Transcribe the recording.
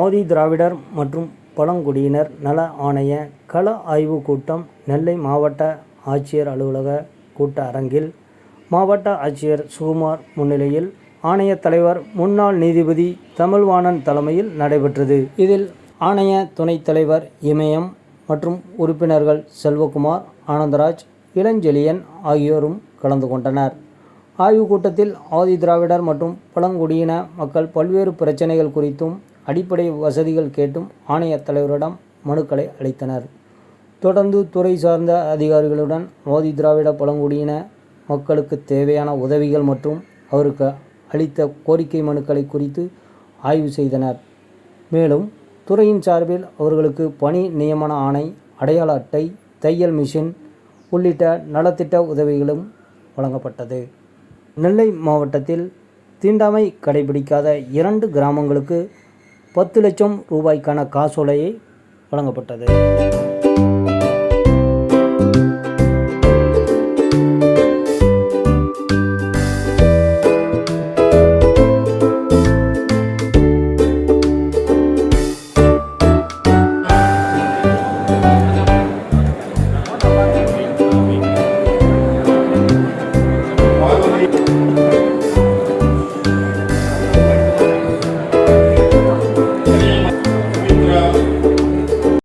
ஆதி திராவிடர் மற்றும் பழங்குடியினர் நல ஆணைய கள ஆய்வுக் கூட்டம் நெல்லை மாவட்ட ஆட்சியர் அலுவலக கூட்ட அரங்கில் மாவட்ட ஆட்சியர் சுகுமார் முன்னிலையில் ஆணைய தலைவர் முன்னாள் நீதிபதி தமிழ்வாணன் தலைமையில் நடைபெற்றது. இதில் ஆணைய துணைத் தலைவர் இமயம் மற்றும் உறுப்பினர்கள் செல்வகுமார் ஆனந்தராஜ் இளஞ்செழியன் ஆகியோரும் கலந்து கொண்டனர். ஆய்வுக் கூட்டத்தில் ஆதி திராவிடர் மற்றும் பழங்குடியின மக்கள் பல்வேறு பிரச்சனைகள் குறித்தும் அடிப்படை வசதிகள் கேட்டும் ஆணையத் தலைவரிடம் மனுக்களை அளித்தனர். தொடர்ந்து துறை சார்ந்த அதிகாரிகளுடன் மோதி திராவிட பழங்குடியின மக்களுக்கு தேவையான உதவிகள் மற்றும் அவருக்கு அளித்த கோரிக்கை மனுக்களை குறித்து ஆய்வு செய்தனர். மேலும் துறையின் சார்பில் அவர்களுக்கு பணி நியமன ஆணை அடையாள அட்டை தையல் மிஷின் உள்ளிட்ட நலத்திட்ட உதவிகளும் வழங்கப்பட்டது. நெல்லை மாவட்டத்தில் தீண்டாமை கடைபிடிக்காத இரண்டு கிராமங்களுக்கு பத்து லட்சம் ரூபாய்க்கான காசோலையை வழங்கப்பட்டது